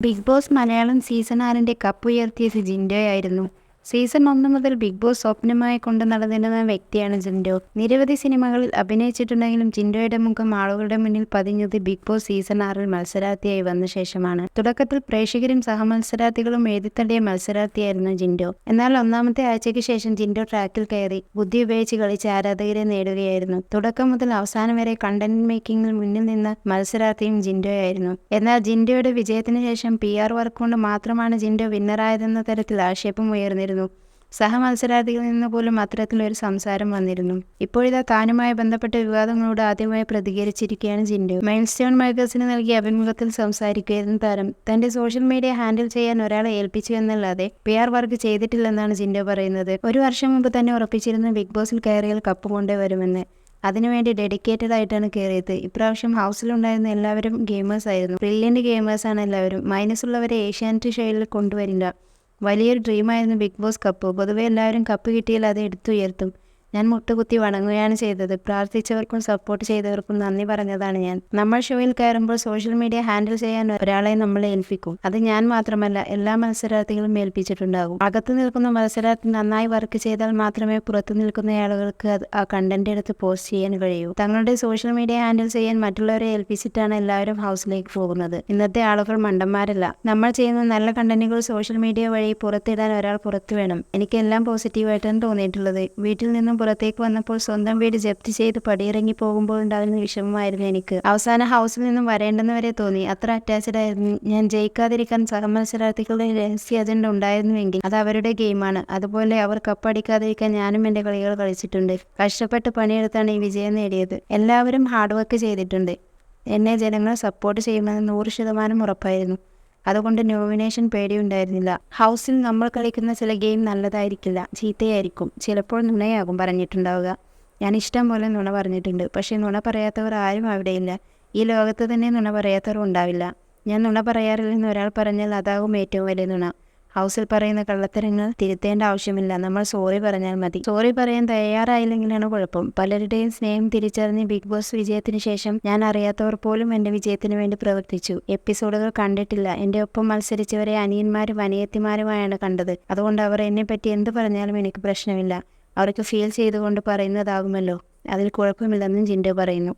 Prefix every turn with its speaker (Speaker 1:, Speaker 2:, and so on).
Speaker 1: Big boss Malayalam season ആറിന്റെ cup ഉയർത്തിയത് ജിൻഡോയായിരുന്നു സീസൺ ഒന്ന് മുതൽ ബിഗ് ബോസ് സ്വപ്നമായി കൊണ്ടു നടന്നിരുന്ന വ്യക്തിയാണ് ജിൻഡോ. നിരവധി സിനിമകളിൽ അഭിനയിച്ചിട്ടുണ്ടെങ്കിലും ജിൻഡോയുടെ മുഖം ആളുകളുടെ മുന്നിൽ പതിഞ്ഞത് ബിഗ് ബോസ് സീസൺ ആറിൽ മത്സരാർത്ഥിയായി വന്ന ശേഷമാണ്. തുടക്കത്തിൽ പ്രേക്ഷകരും സഹമത്സരാർത്ഥികളും എഴുതിത്തള്ളിയ മത്സരാർത്ഥിയായിരുന്നു ജിൻഡോ. എന്നാൽ ഒന്നാമത്തെ ആഴ്ചയ്ക്ക് ശേഷം ജിൻഡോ ട്രാക്കിൽ കയറി ബുദ്ധി ഉപയോഗിച്ച് കളിച്ച് ആരാധകരെ നേടുകയായിരുന്നു. തുടക്കം മുതൽ അവസാനം വരെ കണ്ടന്റ് മേക്കിംഗിൽ മുന്നിൽ നിന്ന മത്സരാർത്ഥിയും ജിൻഡോയായിരുന്നു. എന്നാൽ ജിൻഡോയുടെ വിജയത്തിന് ശേഷം പി ആർ വർക്ക് കൊണ്ട് മാത്രമാണ് ജിൻഡോ വിന്നറായതെന്ന തരത്തിൽ ആക്ഷേപം ഉയർന്നിരുന്നു സഹമത്സരാർത്ഥികളിൽ നിന്ന് പോലും അത്തരത്തിലൊരു സംസാരം വന്നിരുന്നു. ഇപ്പോഴിതാ താനുമായി ബന്ധപ്പെട്ട വിവാദങ്ങളോട് ആദ്യമായി പ്രതികരിച്ചിരിക്കുകയാണ് ജിൻഡു. മൈൽ സ്റ്റോൺ മാഗസിന് നൽകിയ അഭിമുഖത്തിൽ സംസാരിക്കുകയായിരുന്നു താരം. തന്റെ സോഷ്യൽ മീഡിയ ഹാൻഡിൽ ചെയ്യാൻ ഒരാളെ ഏൽപ്പിച്ചു എന്നല്ലാതെ പി ആർ വർക്ക് ചെയ്തിട്ടില്ലെന്നാണ് ജിൻഡോ പറയുന്നത്. ഒരു വർഷം മുമ്പ് തന്നെ ഉറപ്പിച്ചിരുന്ന ബിഗ് ബോസിൽ കയറിയാൽ കപ്പ് കൊണ്ടുവരുമെന്ന്. അതിനുവേണ്ടി ഡെഡിക്കേറ്റഡ് ആയിട്ടാണ് കയറിയത്. ഇപ്രാവശ്യം ഹൗസിലുണ്ടായിരുന്ന എല്ലാവരും ഗെയിമേഴ്സ് ആയിരുന്നു ബ്രില്യന്റ് ഗെയിമേഴ്സാണ് എല്ലാവരും. മൈനസ് ഉള്ളവരെ ഏഷ്യാനെറ്റ് ഷോയിൽ കൊണ്ടുവരില്ല. വലിയൊരു ഡ്രീമായിരുന്നു ബിഗ് ബോസ് കപ്പ് പൊതുവെ എല്ലാവരും കപ്പ് കിട്ടിയാൽ അത് എടുത്തുയർത്തും. ഞാൻ മുട്ടുകുത്തി വണങ്ങുകയാണ് ചെയ്തത്. പ്രാർത്ഥിച്ചവർക്കും സപ്പോർട്ട് ചെയ്തവർക്കും നന്ദി പറഞ്ഞതാണ് ഞാൻ. നമ്മൾ ഷോയിൽ കയറുമ്പോൾ സോഷ്യൽ മീഡിയ ഹാൻഡിൽ ചെയ്യാൻ ഒരാളെ നമ്മൾ ഏൽപ്പിക്കും. അത് ഞാൻ മാത്രമല്ല എല്ലാ മത്സരാർത്ഥികളും ഏൽപ്പിച്ചിട്ടുണ്ടാകും. അകത്ത് നിൽക്കുന്ന മത്സരാർത്ഥി നന്നായി വർക്ക് ചെയ്താൽ മാത്രമേ പുറത്തു നിൽക്കുന്ന ആളുകൾക്ക് ആ കണ്ടന്റ് എടുത്ത് പോസ്റ്റ് ചെയ്യാൻ കഴിയൂ. തങ്ങളുടെ സോഷ്യൽ മീഡിയ ഹാൻഡിൽ ചെയ്യാൻ മറ്റുള്ളവരെ ഏൽപ്പിച്ചിട്ടാണ് എല്ലാവരും ഹൗസിലേക്ക് പോകുന്നത്. ഇന്നത്തെ ആളുകൾ മണ്ടന്മാരല്ല. നമ്മൾ ചെയ്യുന്ന നല്ല കണ്ടന്റുകൾ സോഷ്യൽ മീഡിയ വഴി പുറത്തിടാൻ ഒരാൾ പുറത്തു വേണം. എനിക്കെല്ലാം പോസിറ്റീവായിട്ടാണ് തോന്നിയിട്ടുള്ളത്. വീട്ടിൽ നിന്നും പുറത്തേക്ക് വന്നപ്പോൾ സ്വന്തം വീട് ജപ്തി ചെയ്ത് പടിയിറങ്ങി പോകുമ്പോൾ ഉണ്ടാകുന്ന വിഷമമായിരുന്നു എനിക്ക്. അവസാന ഹൗസിൽ നിന്നും വരേണ്ടെന്ന് വരെ തോന്നി. അത്ര അറ്റാച്ച്ഡ് ആയിരുന്നു. ഞാൻ ജയിക്കാതിരിക്കാൻ സഹമത്സരാർത്ഥികളുടെ രഹസ്യ അജണ്ട ഉണ്ടായിരുന്നുവെങ്കിൽ അത് അവരുടെ ഗെയിമാണ് അതുപോലെ അവർ കപ്പടിക്കാതിരിക്കാൻ ഞാനും എന്റെ കളികൾ കളിച്ചിട്ടുണ്ട്. കഷ്ടപ്പെട്ട് പണിയെടുത്താണ് ഈ വിജയം നേടിയത്. എല്ലാവരും ഹാർഡ് വർക്ക് ചെയ്തിട്ടുണ്ട്. എന്നെ ജനങ്ങൾ സപ്പോർട്ട് ചെയ്യുമെന്ന് നൂറ് ശതമാനം ഉറപ്പായിരുന്നു. അതുകൊണ്ട് നോമിനേഷൻ പേടിയുണ്ടായിരുന്നില്ല. ഹൗസിൽ നമ്മൾ കളിക്കുന്ന ചില ഗെയിം നല്ലതായിരിക്കില്ല. ചീത്തയായിരിക്കും. ചിലപ്പോൾ നുണയാകും പറഞ്ഞിട്ടുണ്ടാവുക. ഞാൻ ഇഷ്ടം പോലെ നുണ പറഞ്ഞിട്ടുണ്ട്. പക്ഷേ നുണ പറയാത്തവർ ആരും അവിടെയില്ല. ഈ ലോകത്ത് തന്നെ നുണ പറയാത്തവർ ഉണ്ടാവില്ല. ഞാൻ നുണ പറയാറില്ലെന്ന് ഒരാൾ പറഞ്ഞാൽ അതാകും ഏറ്റവും വലിയ നുണ. ഹൗസിൽ പറയുന്ന കള്ളത്തരങ്ങൾ തിരുത്തേണ്ട ആവശ്യമില്ല. നമ്മൾ സോറി പറഞ്ഞാൽ മതി. സോറി പറയാൻ തയ്യാറായില്ലെങ്കിലാണ് കുഴപ്പം. പലരുടെയും സ്നേഹം തിരിച്ചറിഞ്ഞ് ബിഗ് ബോസ് വിജയത്തിന് ശേഷം ഞാൻ അറിയാത്തവർ പോലും എന്റെ വിജയത്തിന് വേണ്ടി പ്രവർത്തിച്ചു. എപ്പിസോഡുകൾ കണ്ടിട്ടില്ല. എന്റെ ഒപ്പം മത്സരിച്ചവരെ അനിയന്മാരും അനിയത്തിമാരുമായാണ് കണ്ടത്. അതുകൊണ്ട് അവർ എന്നെ പറ്റി എന്ത് പറഞ്ഞാലും എനിക്ക് പ്രശ്നമില്ല. അവർക്ക് ഫീൽ ചെയ്തുകൊണ്ട് പറയുന്നതാകുമല്ലോ. അതിൽ കുഴപ്പമില്ലെന്നും ജിൻഡോ പറയുന്നു.